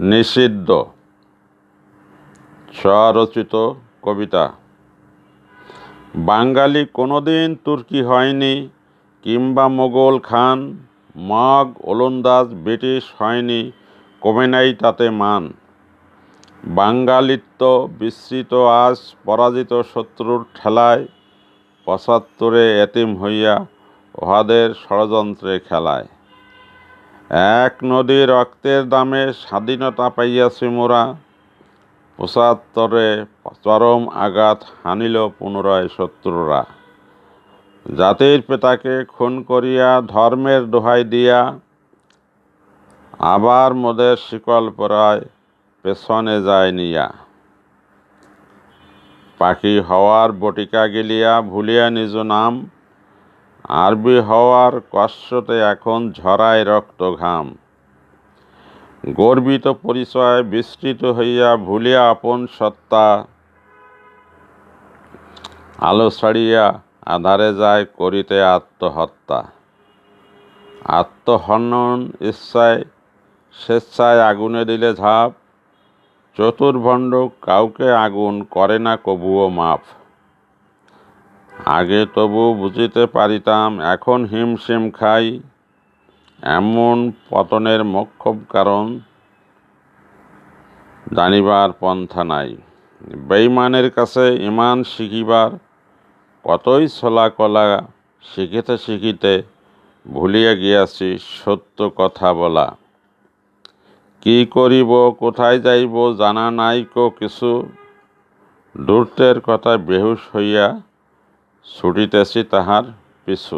নিষিদ্ধ। স্বরচিত কবিতা। বাঙালি কোনোদিন তুর্কি হয়নি, কিংবা মোগল খান, মগ, ওলন্দাজ, ব্রিটিশ হয়নি, কমে নাই তাতে মান। বাঙালিত্ব বিস্মৃত আজ পরাজিত শত্রুর ঠেলায়, পঁচাত্তরে এতিম হইয়া উহাদের ষড়যন্ত্রে খেলায়। এক নদী রক্তের দামে স্বাধীনতা পাইয়াছি মোরা। পঁচাত্তরে চরম আঘাত হানিল পুনরায় শত্রুরা। জাতির পিতাকে খুন করিয়া ধর্মের দোহাই দিয়া আবার মোদের শিকল পরায় পেছনে যায় নিয়া। পাখি হওয়ার বটিকা গেলিয়া ভুলিয়া নিজ নাম আরবি হওয়ার কষ্টতে এখন ঝরায় রক্ত ঘাম। গর্বিত পরিচয় বিস্তৃত হইয়া ভুলিয়া আপন সত্তা আলো ছাড়িয়া আধারে যায় করিতে আত্মহত্যা। আত্মহনন ইচ্ছায়, স্বেচ্ছায় আগুনে দিলে ঝাঁপ। চতুর্ভণ্ড কাউকে আগুন করে না, কবুও মাপ। আগে তবু বুঝিতে পারিতাম, এখন হিমশিম খাই। এমন পতনের মোক্ষম কারণ জানিবার পন্থা নাই। বেইমানের কাছে ইমান শিখিবার কতই ছলা কলা শিখিতে শিখিতে ভুলিয়া গিয়াছি সত্য কথা বলা। কি করিব, কোথায় যাইব জানা নাই কো কিছু। দূরত্বের কথা বেহুশ হইয়া ছুটিতেছি তাহার পিছু